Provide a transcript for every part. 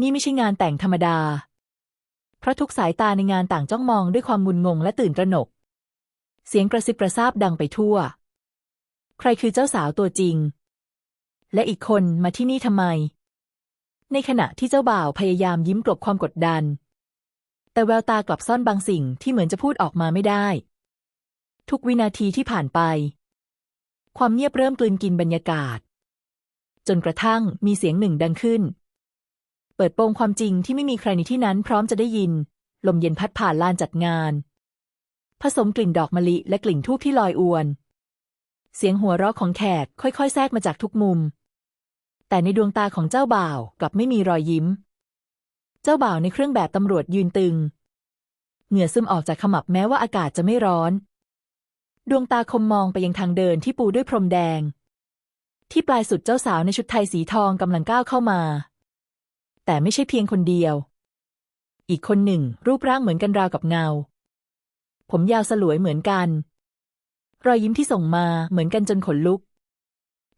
นี่ไม่ใช่งานแต่งธรรมดา เพราะทุกสายตาในงานต่างจ้องมองด้วยความงุนงงและตื่นตระหนก เสียงกระซิบกระซาบดังไปทั่ว ใครคือเจ้าสาวตัวจริง และอีกคนมาที่นี่ทำไม ในขณะที่เจ้าบ่าวพยายามยิ้มกลบความกดดัน แต่แววตากลับซ่อนบางสิ่งที่เหมือนจะพูดออกมาไม่ได้ ทุกวินาทีที่ผ่านไป ความเงียบเริ่มกลืนกินบรรยากาศ จนกระทั่งมีเสียงหนึ่งดังขึ้น เปิดโปงความจริงที่ไม่มีใครในที่นั้นพร้อมจะได้ยิน ลมเย็นพัดผ่านลานจัดงาน ผสมกลิ่นดอกมะลิและกลิ่นทูบที่ลอยอวน เสียงหัวเราะของแขกค่อยๆ แทรกมาจากทุกมุม แต่ในดวงตาของเจ้าบ่าวกลับไม่มีรอยยิ้ม เจ้าบ่าวในเครื่องแบบตำรวจยืนตึง เหงื่อซึมออกจากขมับแม้ว่าอากาศจะไม่ร้อน ดวงตาคมมองไปยังทางเดินที่ปูด้วยพรมแดง ที่ปลายสุดเจ้าสาวในชุดไทยสีทองกำลังก้าวเข้ามา แต่ไม่ใช่เพียงคนเดียว อีกคนหนึ่ง รูปร่างเหมือนกันราวกับเงา ผมยาวสลวยเหมือนกัน รอยยิ้มที่ส่งมาเหมือนกันจนขนลุก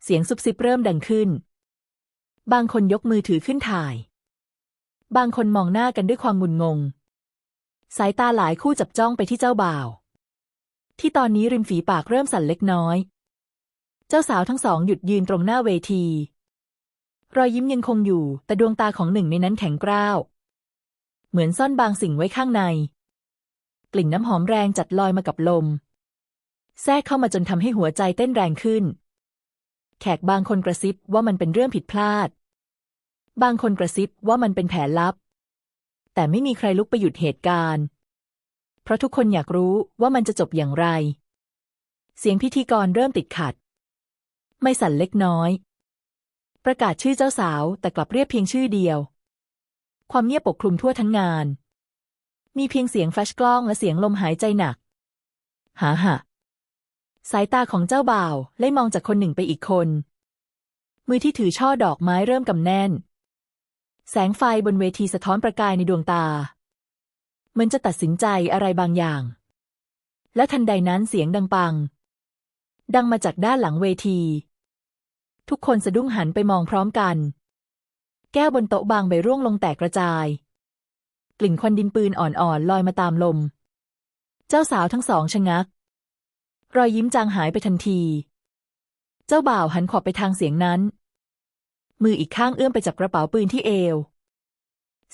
เสียงซุบซิบเริ่มดังขึ้น บางคนยกมือถือขึ้นถ่าย บางคนมองหน้ากันด้วยความงุนงง สายตาหลายคู่จับจ้องไปที่เจ้าบ่าว ที่ตอนนี้ริมฝีปากเริ่มสั่นเล็กน้อย เจ้าสาวทั้งสองหยุดยืนตรงหน้าเวที รอยยิ้มยังคงอยู่ แต่ดวงตาของหนึ่งในนั้นแข็งกร้าว เหมือนซ่อนบางสิ่งไว้ข้างใน กลิ่นน้ำหอมแรงจัดลอยมากับลม แทรกเข้ามาจนทำให้หัวใจเต้นแรงขึ้น แขกบางคนกระซิบว่ามันเป็นเรื่องผิดพลาด บางคนกระซิบว่ามันเป็นแผนลับ แต่ไม่มีใครลุกไปหยุดเหตุการณ์ เพราะทุกคนอยากรู้ว่ามันจะจบอย่างไร เสียงพิธีกรเริ่มติดขัด ไม่สั่นเล็กน้อย ประกาศชื่อเจ้าสาวแต่กลับเรียกเพียงชื่อเดียว ความเงียบปกคลุมทั่วทั้งงาน มีเพียงเสียงแฟลชกล้องและเสียงลมหายใจหนัก หาหะสายตาของเจ้าบ่าวไล่มองจากคนหนึ่งไปอีกคน มือที่ถือช่อดอกไม้เริ่มกำแน่น แสงไฟบนเวทีสะท้อนประกายในดวงตาเหมันจะตัดสินใจอะไรบางอย่าง และทันใดนั้นเสียงดังปัง ดังมาจากด้านหลังเวที ทุกคนสะดุ้งหันไปมองพร้อมกัน แก้วบนโต๊ะบางใบร่วงลงแตกกระจาย กลิ่นควันดินปืนอ่อนๆลอยมาตามลม เจ้าสาวทั้งสองชะงัก รอยยิ้มจางหายไปทันที เจ้าบ่าวหันขอบไปทางเสียงนั้น มืออีกข้างเอื้อมไปจับกระเป๋าปืนที่เอว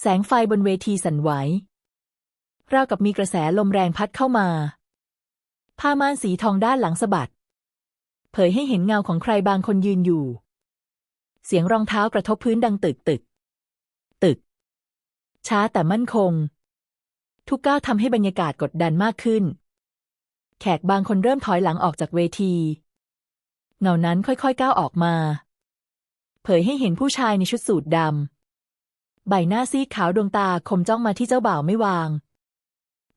แสงไฟบนเวทีสั่นไหวราวกับมีกระแสลมแรงพัดเข้ามา ผ้าม่านสีทองด้านหลังสะบัด ยให้เห็นเงาของใครบางคนยืนอยู่ เสียงรองเท้ากระทบพื้นดังตึกตึก ตึก ช้าแต่มั่นคง ทุกก้าวทำให้บรรยากาศกดดันมากขึ้น แขกบางคนเริ่มถอยหลังออกจากเวที เงานั้นค่อยๆก้าวออกมา เผยให้เห็นผู้ชายในชุดสูทดำใบหน้าซีดขาวดวงตาคมจ้องมาที่เจ้าบ่าวไม่วาง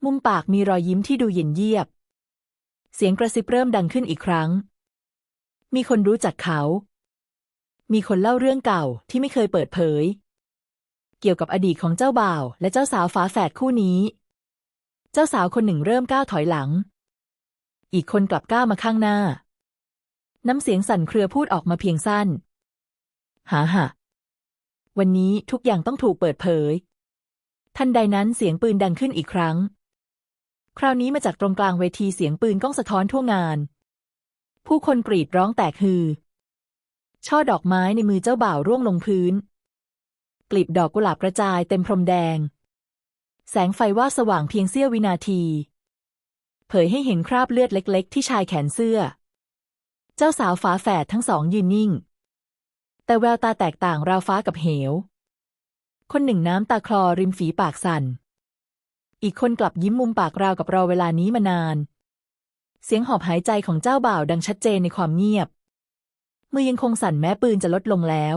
มุมปากมีรอยยิ้มที่ดูเย็นเยียบเสียงกระซิบเริ่มดังขึ้นอีกครั้ง มีคนรู้จักเขา มีคนเล่าเรื่องเก่าที่ไม่เคยเปิดเผย เกี่ยวกับอดีตของเจ้าบ่าว และเจ้าสาวฝาแฝดคู่นี้ เจ้าสาวคนหนึ่งเริ่มก้าวถอยหลัง อีกคนกลับก้าวมาข้างหน้า น้ำเสียงสั่นเครือพูดออกมาเพียงสั้น หาหะวันนี้ทุกอย่างต้องถูกเปิดเผย ทันใดนั้นเสียงปืนดังขึ้นอีกครั้ง คราวนี้มาจากตรงกลางเวทีเสียงปืนก้องสะท้อนทั่วงาน ผู้คนกรีดร้องแตกฮือ ช่อดอกไม้ในมือเจ้าบ่าวร่วงลงพื้น กลีบดอกกุหลาบกระจายเต็มพรมแดง แสงไฟว่าสว่างเพียงเสี้ยววินาที เผยให้เห็นคราบเลือดเล็ก ๆ ที่ชายแขนเสื้อ เจ้าสาวฝาแฝดทั้งสองยืนนิ่ง แต่แววตาแตกต่างราวฟ้ากับเหว คนหนึ่งน้ำตาคลอริมฝีปากสั่น อีกคนกลับยิ้มมุมปากราวกับรอเวลานี้มานาน เสียงหอบหายใจของเจ้าบ่าวดังชัดเจนในความเงียบ มือยังคงสั่นแม้ปืนจะลดลงแล้ว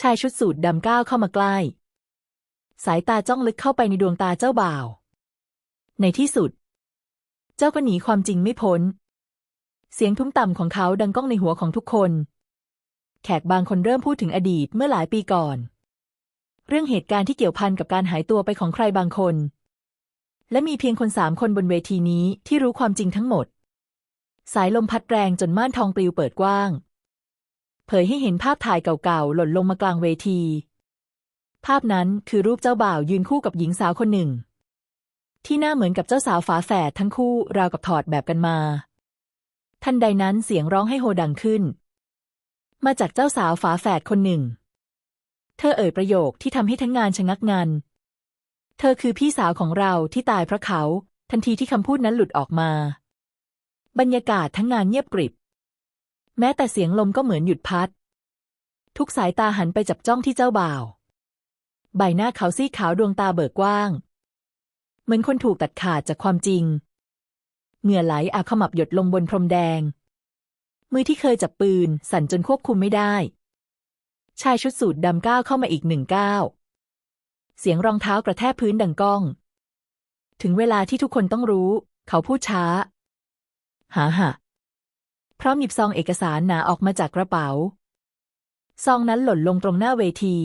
ชายชุดสูทดำก้าวเข้ามาใกล้ สายตาจ้องลึกเข้าไปในดวงตาเจ้าบ่าว ในที่สุด เจ้าก็หนีความจริงไม่พ้น เสียงทุ้มต่ำของเขาดังก้องในหัวของทุกคน แขกบางคนเริ่มพูดถึงอดีตเมื่อหลายปีก่อน เรื่องเหตุการณ์ที่เกี่ยวพันกับการหายตัวไปของใครบางคน และมีเพียงคนสามคนบนเวทีนี้ที่รู้ความจริงทั้งหมด สายลมพัดแรงจนม่านทองปลิวเปิดกว้าง เผยให้เห็นภาพถ่ายเก่าๆ หล่นลงมากลางเวที ภาพนั้นคือรูปเจ้าบ่าวยืนคู่กับหญิงสาวคนหนึ่ง ที่หน้าเหมือนกับเจ้าสาวฝาแฝดทั้งคู่ราวกับถอดแบบกันมา ทันใดนั้นเสียงร้องให้โฮดังขึ้น มาจากเจ้าสาวฝาแฝดคนหนึ่ง เธอเอ่ยประโยคที่ทำให้ทั้งงานชะงักงัน เธอคือพี่สาวของเราที่ตายเพราะเขา ทันทีที่คำพูดนั้นหลุดออกมา บรรยากาศทั้งงานเงียบกริบ แม้แต่เสียงลมก็เหมือนหยุดพัด ทุกสายตาหันไปจับจ้องที่เจ้าบ่าว ใบหน้าเขาซีดขาวดวงตาเบิกกว้าง เหมือนคนถูกตัดขาดจากความจริง เหงื่อไหลอาขมับหยดลงบนพรมแดง มือที่เคยจับปืนสั่นจนควบคุมไม่ได้ ชายชุดสูทดำก้าวเข้ามาอีกหนึ่งก้าว เสียงรองเท้ากระแทกพื้นดังก้อง ถึงเวลาที่ทุกคนต้องรู้ เขาพูดช้า หาหะพร้อมหยิบซองเอกสารหนาออกมาจากกระเป๋า ซองนั้นหล่นลงตรงหน้าเวที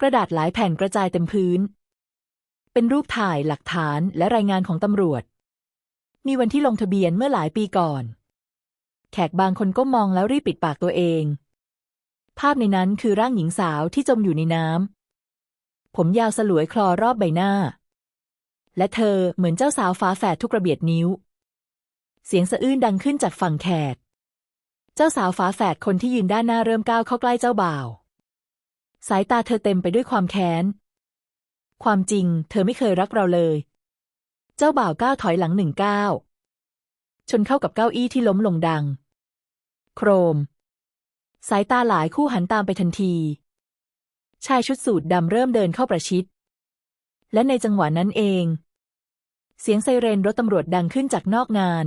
กระดาษหลายแผ่นกระจายเต็มพื้น เป็นรูปถ่ายหลักฐานและรายงานของตำรวจ มีวันที่ลงทะเบียนเมื่อหลายปีก่อน แขกบางคนก็มองแล้วรีบปิดปากตัวเอง ภาพในนั้นคือร่างหญิงสาวที่จมอยู่ในน้ำ ผมยาวสลวยคลอรอบใบหน้า และเธอเหมือนเจ้าสาวฟ้าแฝดทุกระเบียดนิ้ว เสียงสะอื้นดังขึ้นจากฝั่งแขก เจ้าสาวฝาแฝดคนที่ยืนด้านหน้าเริ่มก้าวเข้าใกล้เจ้าบ่าว สายตาเธอเต็มไปด้วยความแค้น ความจริง เธอไม่เคยรักเราเลย เจ้าบ่าวก้าวถอยหลังหนึ่งก้าวชนเข้ากับเก้าอี้ที่ล้มลงดัง โครม สายตาหลายคู่หันตามไปทันที ชายชุดสูทดำเริ่มเดินเข้าประชิด และในจังหวะนั้นเอง เสียงไซเรนรถตำรวจดังขึ้นจากนอกงาน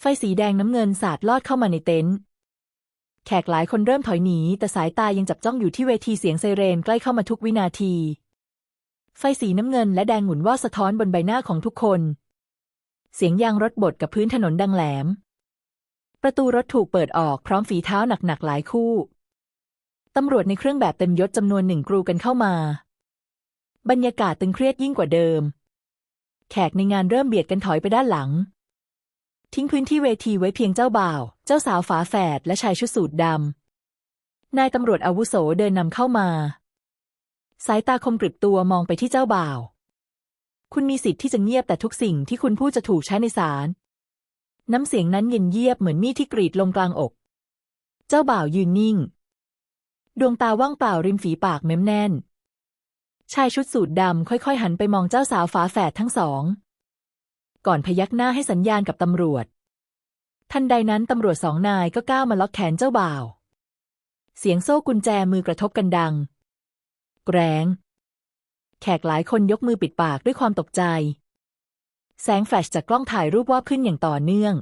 ไฟสีแดงน้ำเงินสาดลอดเข้ามาในเต็นท์แขกหลายคนเริ่มถอยหนี แต่สายตายังจับจ้องอยู่ที่เวทีเสียงไซเรนใกล้เข้ามาทุกวินาที ไฟสีน้ำเงินและแดงหมุนว่าดสะท้อนบนใบหน้าของทุกคน เสียงยางรถบดกับพื้นถนนดังแหลม ประตูรถถูกเปิดออกพร้อมฝีเท้าหนักๆหลายคู่ ตำรวจในเครื่องแบบเต็มยศจำนวนหนึ่งกรูกันเข้ามา บรรยากาศตึงเครียดยิ่งกว่าเดิม แขกในงานเริ่มเบียดกันถอยไปด้านหลัง ทิ้งพื้นที่เวทีไว้เพียงเจ้าบ่าว เจ้าสาวฝาแฝดและชายชุดสูทดำนายตำรวจอาวุโสเดินนำเข้ามา สายตาคมกริบตัวมองไปที่เจ้าบ่าว คุณมีสิทธิ์ที่จะเงียบแต่ทุกสิ่งที่คุณพูดจะถูกใช้ในศาลน้ำเสียงนั้นเย็นเยียบเหมือนมีดที่กรีดลงกลางอก เจ้าบ่าวยืนนิ่ง ดวงตาว่างเปล่าริมฝีปากเม้มแน่น ชายชุดสูทดำค่อยๆ หันไปมองเจ้าสาวฝาแฝดทั้งสอง ก่อนพยักหน้าให้สัญญาณกับตำรวจ ทันใดนั้นตำรวจสองนายก็ก้าวมาล็อกแขนเจ้าบ่าว เสียงโซ่กุญแจมือกระทบกันดัง แกรง แขกหลายคนยกมือปิดปากด้วยความตกใจ แสงแฟลชจากกล้องถ่ายรูปวาบขึ้นอย่างต่อเนื่อง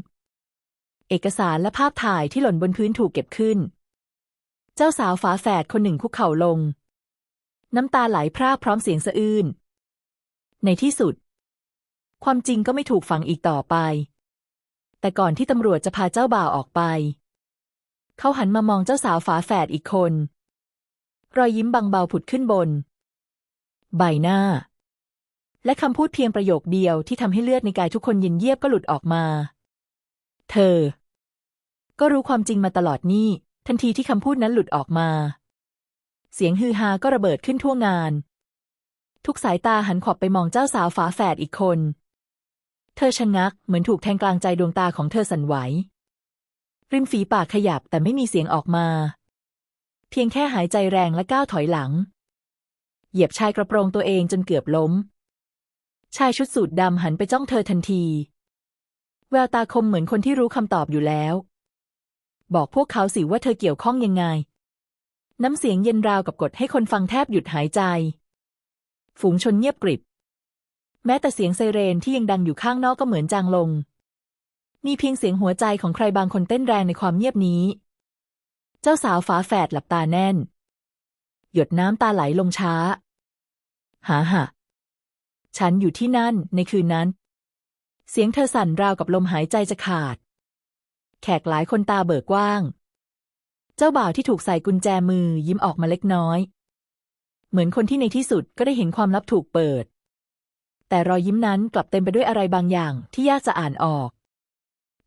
เอกสารและภาพถ่ายที่หล่นบนพื้นถูกเก็บขึ้น เจ้าสาวฝาแฝดคนหนึ่งคุกเข่าลง น้ำตาไหลพรากพร้อมเสียงสะอื้น ในที่สุด ความจริงก็ไม่ถูกฝังอีกต่อไป แต่ก่อนที่ตำรวจจะพาเจ้าบ่าวออกไป เขาหันมามองเจ้าสาวฝาแฝดอีกคน รอยยิ้มบางเบาผุดขึ้นบน ใบหน้า และคำพูดเพียงประโยคเดียวที่ทำให้เลือดในกายทุกคนเย็นเยียบก็หลุดออกมา เธอ ก็รู้ความจริงมาตลอดนี่ ทันทีที่คำพูดนั้นหลุดออกมา เสียงฮือฮาก็ระเบิดขึ้นทั่วงาน ทุกสายตาหันขอบไปมองเจ้าสาวฝาแฝดอีกคน เธอชะงักเหมือนถูกแทงกลางใจดวงตาของเธอสั่นไหว ริมฝีปากขยับแต่ไม่มีเสียงออกมา เพียงแค่หายใจแรงและก้าวถอยหลัง เหยียบชายกระโปรงตัวเองจนเกือบล้ม ชายชุดสูทดำหันไปจ้องเธอทันที แววตาคมเหมือนคนที่รู้คำตอบอยู่แล้ว บอกพวกเขาสิว่าเธอเกี่ยวข้องยังไง น้ำเสียงเย็นราวกับกดให้คนฟังแทบหยุดหายใจ ฝูงชนเงียบกริบ แม้แต่เสียงไซเรนที่ยังดังอยู่ข้างนอกก็เหมือนจางลง มีเพียงเสียงหัวใจของใครบางคนเต้นแรงในความเงียบนี้ เจ้าสาวฝาแฝดหลับตาแน่น หยดน้ำตาไหลลงช้า หาหะฉันอยู่ที่นั่นในคืนนั้น เสียงเธอสั่นราวกับลมหายใจจะขาด แขกหลายคนตาเบิกกว้าง เจ้าบ่าวที่ถูกใส่กุญแจมือยิ้มออกมาเล็กน้อย เหมือนคนที่ในที่สุดก็ได้เห็นความลับถูกเปิด แต่รอยยิ้มนั้นกลับเต็มไปด้วยอะไรบางอย่างที่ยากจะอ่านออก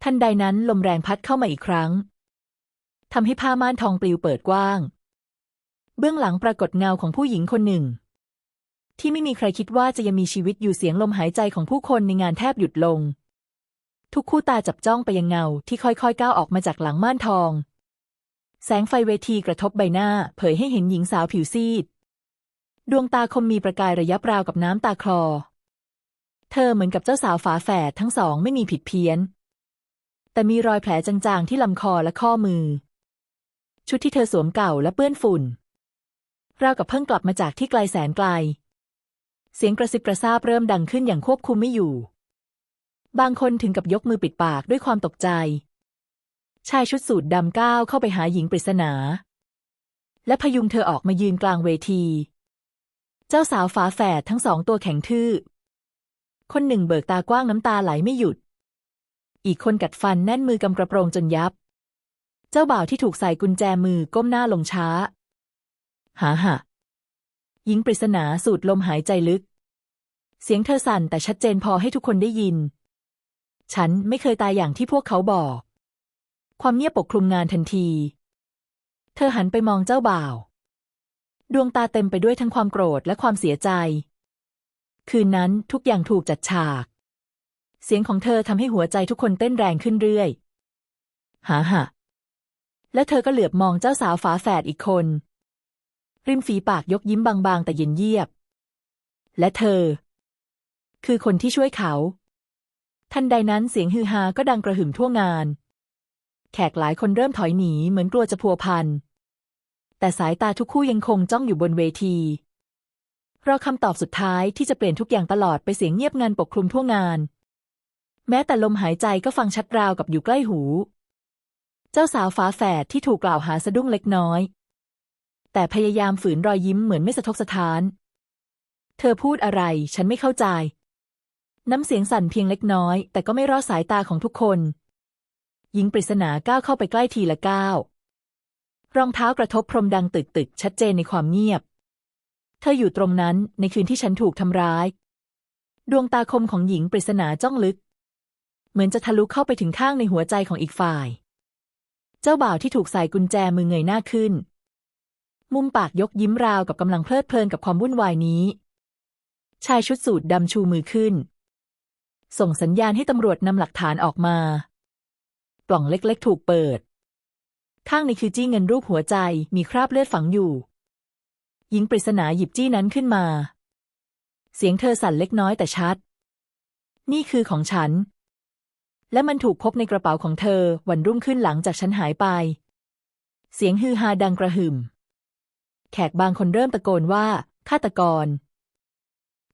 ทันใดนั้นลมแรงพัดเข้ามาอีกครั้งทำให้ผ้าม่านทองปลิวเปิดกว้าง เบื้องหลังปรากฏเงาของผู้หญิงคนหนึ่ง ที่ไม่มีใครคิดว่าจะยังมีชีวิตอยู่เสียงลมหายใจของผู้คนในงานแทบหยุดลง ทุกคู่ตาจับจ้องไปยังเงาที่ค่อยๆ ก้าวออกมาจากหลังม่านทอง แสงไฟเวทีกระทบใบหน้า เผยให้เห็นหญิงสาวผิวซีด ดวงตาคมมีประกายระยับราวกับน้ำตาคลอ เธอเหมือนกับเจ้าสาวฝาแฝดทั้งสองไม่มีผิดเพี้ยน แต่มีรอยแผลจางๆที่ลำคอและข้อมือ ชุดที่เธอสวมเก่าและเปื้อนฝุ่นราวกับเพิ่งกลับมาจากที่ไกลแสนไกล เสียงกระซิบกระซาบเริ่มดังขึ้นอย่างควบคุมไม่อยู่ บางคนถึงกับยกมือปิดปากด้วยความตกใจ ชายชุดสูทดำก้าวเข้าไปหาหญิงปริศนา และพยุงเธอออกมายืนกลางเวที เจ้าสาวฝาแฝดทั้งสองตัวแข็งทื่อ คนหนึ่งเบิกตากว้างน้ำตาไหลไม่หยุด อีกคนกัดฟันแน่นมือกำกระโปรงจนยับ เจ้าบ่าวที่ถูกใส่กุญแจมือก้มหน้าลงช้า หาหะหญิงปริศนาสูดลมหายใจลึก เสียงเธอสั่นแต่ชัดเจนพอให้ทุกคนได้ยิน ฉันไม่เคยตายอย่างที่พวกเขาบอก ความเงียบปกคลุมงานทันที เธอหันไปมองเจ้าบ่าว ดวงตาเต็มไปด้วยทั้งความโกรธและความเสียใจ คืนนั้นทุกอย่างถูกจัดฉาก เสียงของเธอทำให้หัวใจทุกคนเต้นแรงขึ้นเรื่อย หาหะและเธอก็เหลือบมองเจ้าสาวฝาแฝดอีกคน ริมฝีปากยกยิ้มบางๆ แต่เย็นเยียบ และเธอ คือคนที่ช่วยเขา ทันใดนั้นเสียงฮือฮาก็ดังกระหึ่มทั่วงาน แขกหลายคนเริ่มถอยหนีเหมือนกลัวจะพัวพัน แต่สายตาทุกคู่ยังคงจ้องอยู่บนเวที รอคำตอบสุดท้ายที่จะเปลี่ยนทุกอย่างตลอดไปเสียงเงียบงันปกคลุมทั่วงาน แม้แต่ลมหายใจก็ฟังชัดราวกับอยู่ใกล้หู เจ้าสาวฝาแฝดที่ถูกกล่าวหาสะดุ้งเล็กน้อย แต่พยายามฝืนรอยยิ้มเหมือนไม่สะทกสะท้าน เธอพูดอะไรฉันไม่เข้าใจ น้ำเสียงสั่นเพียงเล็กน้อย แต่ก็ไม่รอดสายตาของทุกคน หญิงปริศนาก้าวเข้าไปใกล้ทีละก้าว รองเท้ากระทบพรมดังตึกตึกชัดเจนในความเงียบ เธออยู่ตรงนั้นในคืนที่ฉันถูกทำร้าย ดวงตาคมของหญิงปริศนาจ้องลึก เหมือนจะทะลุเข้าไปถึงข้างในหัวใจของอีกฝ่าย เจ้าบ่าวที่ถูกใส่กุญแจมือเงยหน้าขึ้น มุมปากยกยิ้มราวกับกำลังเพลิดเพลินกับความวุ่นวายนี้ ชายชุดสูทดำชูมือขึ้น ส่งสัญญาณให้ตำรวจนำหลักฐานออกมา กล่องเล็กๆ ถูกเปิด ข้างในคือจี้เงินรูปหัวใจมีคราบเลือดฝังอยู่ หญิงปริศนาหยิบจี้นั้นขึ้นมา เสียงเธอสั่นเล็กน้อยแต่ชัด นี่คือของฉัน และมันถูกพบในกระเป๋าของเธอวันรุ่งขึ้นหลังจากฉันหายไป เสียงฮือฮาดังกระหึ่ม แขกบางคนเริ่มตะโกนว่าฆาตกร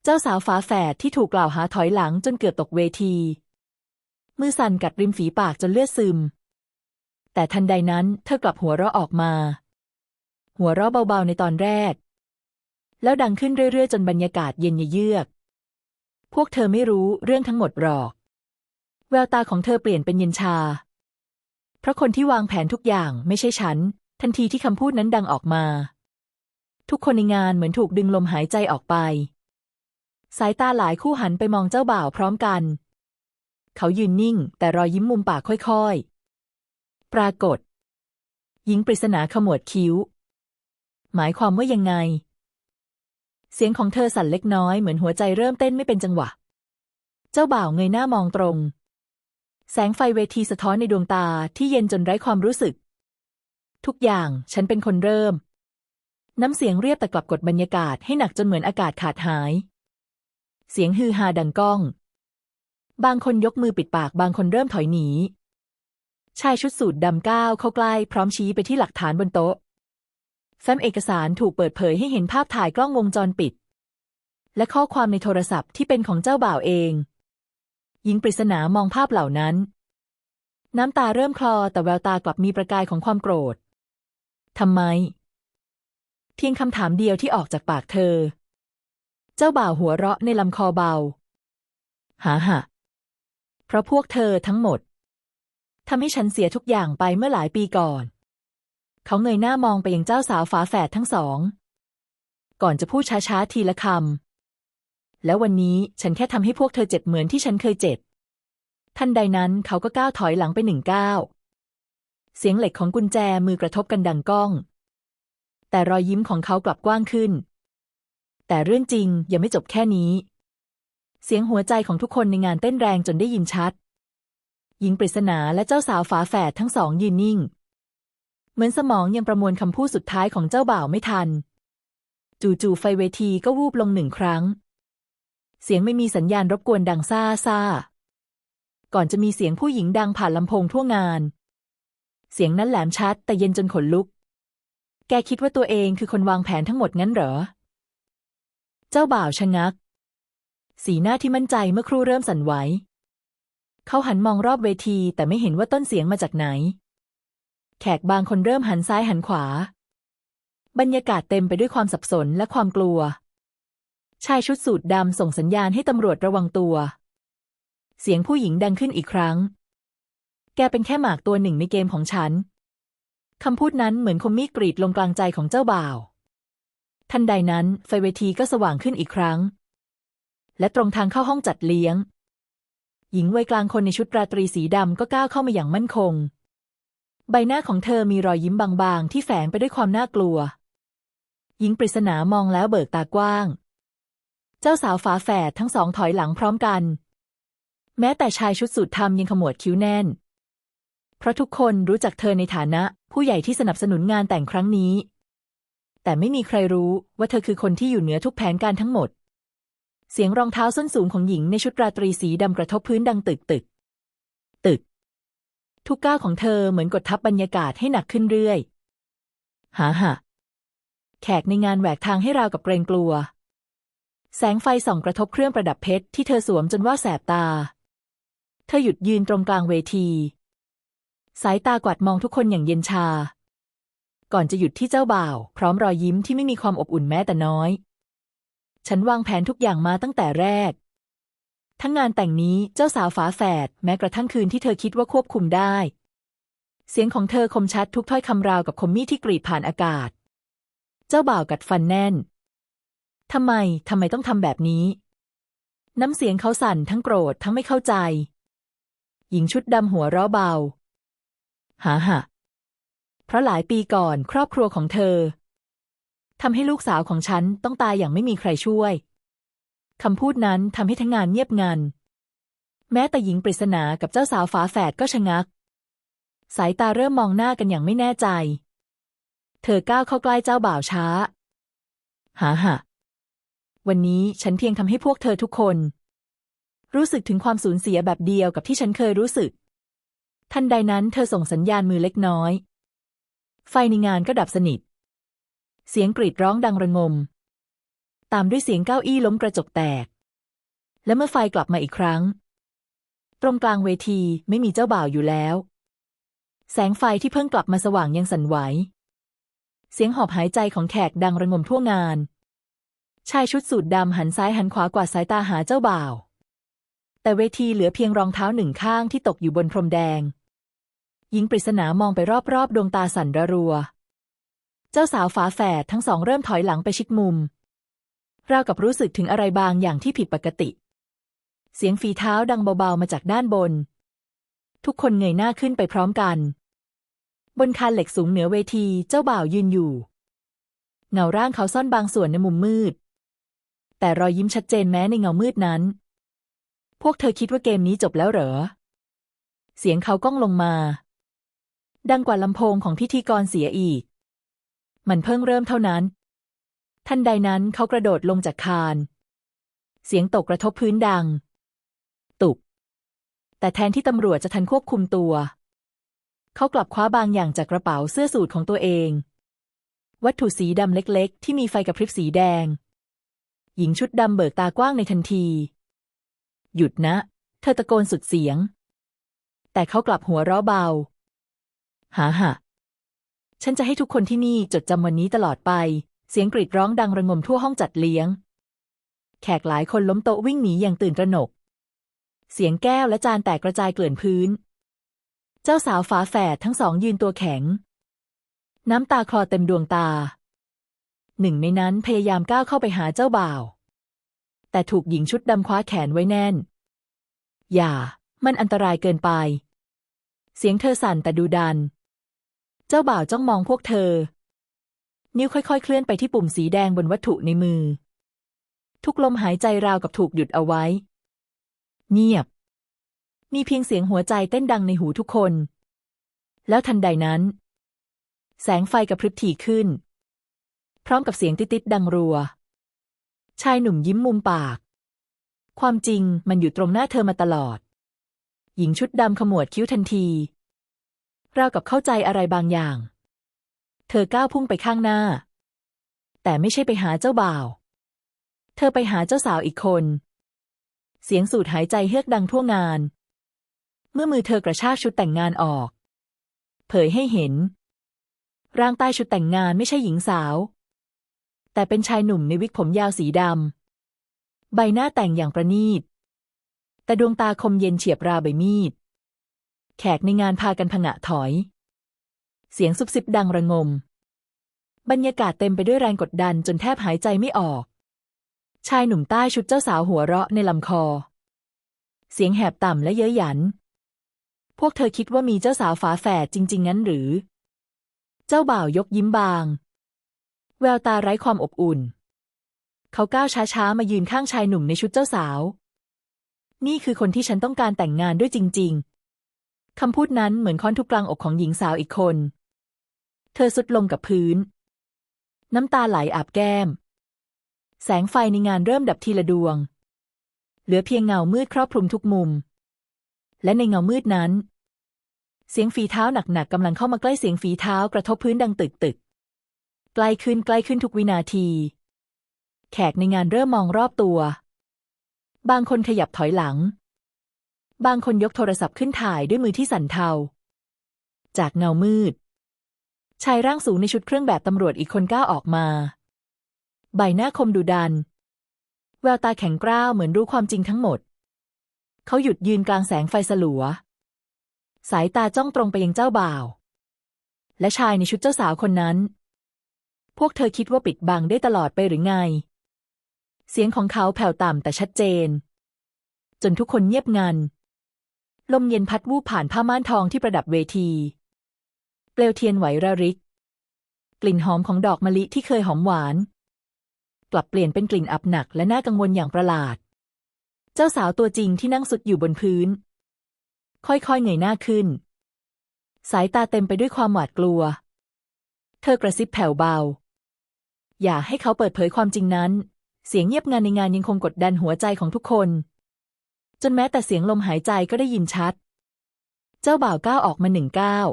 เจ้าสาวฝาแฝดที่ถูกกล่าวหาถอยหลังจนเกือบตกเวที มือสั่นกัดริมฝีปากจนเลือดซึม แต่ทันใดนั้นเธอกลับหัวเราะออกมา หัวเราะเบาๆในตอนแรก แล้วดังขึ้นเรื่อยๆ จนบรรยากาศเย็นเยือก พวกเธอไม่รู้เรื่องทั้งหมดหรอก แววตาของเธอเปลี่ยนเป็นเย็นชา เพราะคนที่วางแผนทุกอย่างไม่ใช่ฉัน ทันทีที่คำพูดนั้นดังออกมา ทุกคนในงานเหมือนถูกดึงลมหายใจออกไป สายตาหลายคู่หันไปมองเจ้าบ่าวพร้อมกัน เขายืนนิ่ง แต่รอยยิ้มมุมปากค่อยๆ ปรากฏ หญิงปริศนาขมวดคิ้ว หมายความว่ายังไง เสียงของเธอสั่นเล็กน้อยเหมือนหัวใจเริ่มเต้นไม่เป็นจังหวะ เจ้าบ่าวเงยหน้ามองตรง แสงไฟเวทีสะท้อนในดวงตาที่เย็นจนไร้ความรู้สึก ทุกอย่างฉันเป็นคนเริ่ม น้ำเสียงเรียบแต่กลับกดบรรยากาศให้หนักจนเหมือนอากาศขาดหาย เสียงฮือฮาดังก้อง บางคนยกมือปิดปากบางคนเริ่มถอยหนี ชายชุดสูทดำก้าวเข้าใกล้พร้อมชี้ไปที่หลักฐานบนโต๊ะแฟ้มเอกสารถูกเปิดเผยให้เห็นภาพถ่ายกล้องวงจรปิด และข้อความในโทรศัพท์ที่เป็นของเจ้าบ่าวเอง หญิงปริศนามองภาพเหล่านั้น น้ำตาเริ่มคลอแต่แววตากลับมีประกายของความโกรธทำไม เพียงคำถามเดียวที่ออกจากปากเธอ เจ้าบ่าวหัวเราะในลำคอเบาหาหะเพราะพวกเธอทั้งหมดทำให้ฉันเสียทุกอย่างไปเมื่อหลายปีก่อน เขาเงยหน้ามองไปยังเจ้าสาวฝาแฝดทั้งสอง ก่อนจะพูดช้าๆทีละคำ แล้ววันนี้ฉันแค่ทำให้พวกเธอเจ็บเหมือนที่ฉันเคยเจ็บ ทันใดนั้นเขาก็ก้าวถอยหลังไปหนึ่งก้าวเสียงเหล็กของกุญแจมือกระทบกันดังก้อง แต่รอยยิ้มของเขากลับกว้างขึ้น แต่เรื่องจริงยังไม่จบแค่นี้ เสียงหัวใจของทุกคนในงานเต้นแรงจนได้ยินชัด หญิงปริศนาและเจ้าสาวฝาแฝดทั้งสองยืนนิ่ง เหมือนสมองยังประมวลคำพูดสุดท้ายของเจ้าบ่าวไม่ทัน จู่ๆไฟเวทีก็วูบลงหนึ่งครั้ง เสียงไม่มีสัญญาณรบกวนดังซ่าซ่าก่อนจะมีเสียงผู้หญิงดังผ่านลำโพงทั่วงาน เสียงนั้นแหลมชัดแต่เย็นจนขนลุก แกคิดว่าตัวเองคือคนวางแผนทั้งหมดงั้นเหรอ เจ้าบ่าวชะงัก สีหน้าที่มั่นใจเมื่อครู่เริ่มสั่นไหว เขาหันมองรอบเวทีแต่ไม่เห็นว่าต้นเสียงมาจากไหน แขกบางคนเริ่มหันซ้ายหันขวา บรรยากาศเต็มไปด้วยความสับสนและความกลัว ชายชุดสูทดำส่งสัญญาณให้ตำรวจระวังตัว เสียงผู้หญิงดังขึ้นอีกครั้ง แกเป็นแค่หมากตัวหนึ่งในเกมของฉันคำพูดนั้นเหมือนคมมีดกรีดลงกลางใจของเจ้าบ่าว ทันใดนั้นไฟเวทีก็สว่างขึ้นอีกครั้ง และตรงทางเข้าห้องจัดเลี้ยง หญิงวัยกลางคนในชุดราตรีสีดำก็ก้าวเข้ามาอย่างมั่นคง ใบหน้าของเธอมีรอยยิ้มบางๆ ที่แฝงไปด้วยความน่ากลัว หญิงปริศนามองแล้วเบิกตากว้าง เจ้าสาวฝาแฝดทั้งสองถอยหลังพร้อมกัน แม้แต่ชายชุดสูทดำยังขมวดคิ้วแน่น เพราะทุกคนรู้จักเธอในฐานะ ผู้ใหญ่ที่สนับสนุนงานแต่งครั้งนี้ แต่ไม่มีใครรู้ว่าเธอคือคนที่อยู่เหนือทุกแผนการทั้งหมด เสียงรองเท้าส้นสูงของหญิงในชุดราตรีสีดำกระทบพื้นดังตึกตึก ตึก ทุกก้าวของเธอเหมือนกดทับบรรยากาศให้หนักขึ้นเรื่อยหาหะแขกในงานแหวกทางให้ราวกับเกรงกลัว แสงไฟส่องกระทบเครื่องประดับเพชรที่เธอสวมจนว่าแสบตา เธอหยุดยืนตรงกลางเวที สายตากวาดมองทุกคนอย่างเย็นชา ก่อนจะหยุดที่เจ้าบ่าว พร้อมรอยยิ้มที่ไม่มีความอบอุ่นแม้แต่น้อย ฉันวางแผนทุกอย่างมาตั้งแต่แรก ทั้งงานแต่งนี้เจ้าสาวฝาแฝดแม้กระทั่งคืนที่เธอคิดว่าควบคุมได้ เสียงของเธอคมชัดทุกถ้อยคำราวกับคมมีดที่กรีดผ่านอากาศ เจ้าบ่าวกัดฟันแน่นทำไมทำไมต้องทำแบบนี้ น้ำเสียงเขาสั่นทั้งโกรธทั้งไม่เข้าใจ หญิงชุดดำหัวเราะเบาหาหะ เพราะหลายปีก่อนครอบครัวของเธอทำให้ลูกสาวของฉันต้องตายอย่างไม่มีใครช่วยคำพูดนั้นทำให้ทั้งงานเงียบงัน แม้แต่หญิงปริศนากับเจ้าสาวฝาแฝดก็ชะงัก สายตาเริ่มมองหน้ากันอย่างไม่แน่ใจ เธอก้าวเข้าใกล้เจ้าบ่าวช้า หาหะวันนี้ฉันเพียงทำให้พวกเธอทุกคน รู้สึกถึงความสูญเสียแบบเดียวกับที่ฉันเคยรู้สึก ทันใดนั้นเธอส่งสัญญาณมือเล็กน้อย ไฟในงานก็ดับสนิท เสียงกรีดร้องดังระงม ตามด้วยเสียงเก้าอี้ล้มกระจกแตก และเมื่อไฟกลับมาอีกครั้ง ตรงกลางเวทีไม่มีเจ้าบ่าวอยู่แล้ว แสงไฟที่เพิ่งกลับมาสว่างยังสั่นไหว เสียงหอบหายใจของแขกดังระงมทั่วงาน ชายชุดสูทดำหันซ้ายหันขวากวาดสายตาหาเจ้าบ่าว แต่เวทีเหลือเพียงรองเท้าหนึ่งข้างที่ตกอยู่บนพรมแดง หญิงปริศนามองไปรอบๆ ดวงตาสั่นระรัว เจ้าสาวฝาแฝดทั้งสองเริ่มถอยหลังไปชิดมุมราวกับรู้สึกถึงอะไรบางอย่างที่ผิดปกติ เสียงฝีเท้าดังเบาๆมาจากด้านบน ทุกคนเงยหน้าขึ้นไปพร้อมกัน บนคานเหล็กสูงเหนือเวทีเจ้าบ่าวยืนอยู่ เงาร่างเขาซ่อนบางส่วนในมุมมืด แต่รอยยิ้มชัดเจนแม้ในเงามืดนั้น พวกเธอคิดว่าเกมนี้จบแล้วเหรอ เสียงเขาก้องลงมา ดังกว่าลำโพงของพิธีกรเสียอีก มันเพิ่งเริ่มเท่านั้น ทันใดนั้นเขากระโดดลงจากคาน เสียงตกกระทบพื้นดัง ตุบแต่แทนที่ตำรวจจะทันควบคุมตัว เขากลับคว้าบางอย่างจากกระเป๋าเสื้อสูทของตัวเอง วัตถุสีดำเล็กๆ ที่มีไฟกระพริบสีแดง หญิงชุดดำเบิกตากว้างในทันที หยุดนะ เธอตะโกนสุดเสียง แต่เขากลับหัวเราะเบา หาหะฉันจะให้ทุกคนที่นี่จดจำวันนี้ตลอดไป เสียงกรีดร้องดังระงมทั่วห้องจัดเลี้ยง แขกหลายคนล้มโต๊ะวิ่งหนีอย่างตื่นตระหนก เสียงแก้วและจานแตกกระจายเกลื่อนพื้น เจ้าสาวฝาแฝดทั้งสองยืนตัวแข็ง น้ำตาคลอเต็มดวงตา หนึ่งในนั้นพยายามก้าวเข้าไปหาเจ้าบ่าว แต่ถูกหญิงชุดดำคว้าแขนไว้แน่น อย่า มันอันตรายเกินไป เสียงเธอสั่นแต่ดูดัน เจ้าบ่าวจ้องมองพวกเธอ นิ้วค่อยๆ เคลื่อนไปที่ปุ่มสีแดงบนวัตถุในมือ ทุกลมหายใจราวกับถูกหยุดเอาไว้ เงียบ มีเพียงเสียงหัวใจเต้นดังในหูทุกคน แล้วทันใดนั้น แสงไฟกระพริบถี่ขึ้น พร้อมกับเสียงติดๆดังรัว ชายหนุ่มยิ้มมุมปาก ความจริงมันอยู่ตรงหน้าเธอมาตลอด หญิงชุดดำขมวดคิ้วทันที ราวกับเข้าใจอะไรบางอย่าง เธอก้าวพุ่งไปข้างหน้า แต่ไม่ใช่ไปหาเจ้าบ่าว เธอไปหาเจ้าสาวอีกคน เสียงสูดหายใจเฮือกดังทั่วงาน เมื่อมือเธอกระชากชุดแต่งงานออก เผยให้เห็น ร่างใต้ชุดแต่งงานไม่ใช่หญิงสาว แต่เป็นชายหนุ่มในวิกผมยาวสีดำ ใบหน้าแต่งอย่างประณีต แต่ดวงตาคมเย็นเฉียบราใบมีด แขกในงานพากันผงะถอย เสียงซุบซิบดังระงม บรรยากาศเต็มไปด้วยแรงกดดันจนแทบหายใจไม่ออก ชายหนุ่มใต้ชุดเจ้าสาวหัวเราะในลำคอ เสียงแหบต่ำและเย้ยหยัน พวกเธอคิดว่ามีเจ้าสาวฝาแฝดจริง ๆ งั้นหรือ เจ้าบ่าวยกยิ้มบาง แววตาไร้ความอบอุ่น เขาก้าวช้าๆมายืนข้างชายหนุ่มในชุดเจ้าสาว นี่คือคนที่ฉันต้องการแต่งงานด้วยจริง ๆ คำพูดนั้นเหมือนค้อนทุบกลางอกของหญิงสาวอีกคน เธอสุดลงกับพื้น น้ำตาไหลอาบแก้ม แสงไฟในงานเริ่มดับทีละดวง เหลือเพียงเงามืดครอบคลุมทุกมุม และในเงามืดนั้น เสียงฝีเท้าหนักๆกำลังเข้ามาใกล้เสียงฝีเท้ากระทบพื้นดังตึกตึกๆใกล้ขึ้นใกล้ขึ้นทุกวินาที แขกในงานเริ่มมองรอบตัว บางคนขยับถอยหลัง บางคนยกโทรศัพท์ขึ้นถ่ายด้วยมือที่สั่นเทา จากเงามืด ชายร่างสูงในชุดเครื่องแบบตำรวจอีกคนก้าวออกมา ใบหน้าคมดุดัน แววตาแข็งกร้าวเหมือนรู้ความจริงทั้งหมด เขาหยุดยืนกลางแสงไฟสลัว สายตาจ้องตรงไปยังเจ้าบ่าว และชายในชุดเจ้าสาวคนนั้น พวกเธอคิดว่าปิดบังได้ตลอดไปหรือไง เสียงของเขาแผ่วต่ำแต่ชัดเจน จนทุกคนเงียบงัน ลมเย็นพัดวูบผ่านผ้าม่านทองที่ประดับเวที เปลวเทียนไหวระริก กลิ่นหอมของดอกมะลิที่เคยหอมหวาน กลับเปลี่ยนเป็นกลิ่นอับหนักและน่ากังวลอย่างประหลาด เจ้าสาวตัวจริงที่นั่งสุดอยู่บนพื้น ค่อยๆเงยหน้าขึ้น สายตาเต็มไปด้วยความหวาดกลัว เธอกระซิบแผ่วเบา อย่าให้เขาเปิดเผยความจริงนั้น เสียงเงียบงันในงานยังคงกดดันหัวใจของทุกคน จนแม้แต่เสียงลมหายใจก็ได้ยินชัด เจ้าบ่าวก้าวออกมาหนึ่งก้าว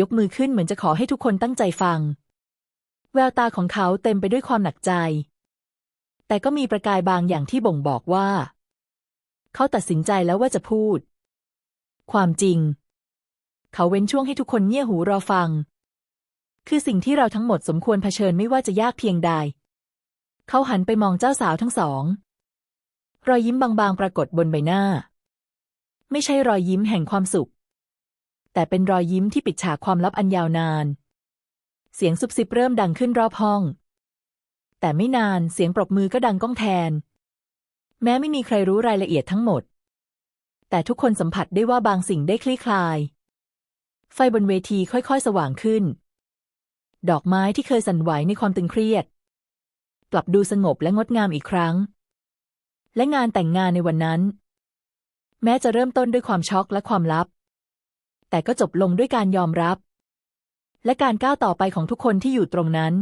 ยกมือขึ้นเหมือนจะขอให้ทุกคนตั้งใจฟัง แววตาของเขาเต็มไปด้วยความหนักใจ แต่ก็มีประกายบางอย่างที่บ่งบอกว่า เขาตัดสินใจแล้วว่าจะพูด ความจริง เขาเว้นช่วงให้ทุกคนเงี่ยหูรอฟัง คือสิ่งที่เราทั้งหมดสมควรเผชิญไม่ว่าจะยากเพียงใด เขาหันไปมองเจ้าสาวทั้งสอง รอยยิ้มบางๆ ปรากฏบนใบหน้า ไม่ใช่รอยยิ้มแห่งความสุข แต่เป็นรอยยิ้มที่ปิดฉากความลับอันยาวนาน เสียงซุบซิบเริ่มดังขึ้นรอบห้อง แต่ไม่นานเสียงปรบมือก็ดังก้องแทน แม้ไม่มีใครรู้รายละเอียดทั้งหมด แต่ทุกคนสัมผัสได้ว่าบางสิ่งได้คลี่คลาย ไฟบนเวทีค่อยๆ สว่างขึ้น ดอกไม้ที่เคยสั่นไหวในความตึงเครียด กลับดูสงบและงดงามอีกครั้ง และงานแต่งงานในวันนั้น แม้จะเริ่มต้นด้วยความช็อกและความลับ แต่ก็จบลงด้วยการยอมรับ และการก้าวต่อไปของทุกคนที่อยู่ตรงนั้น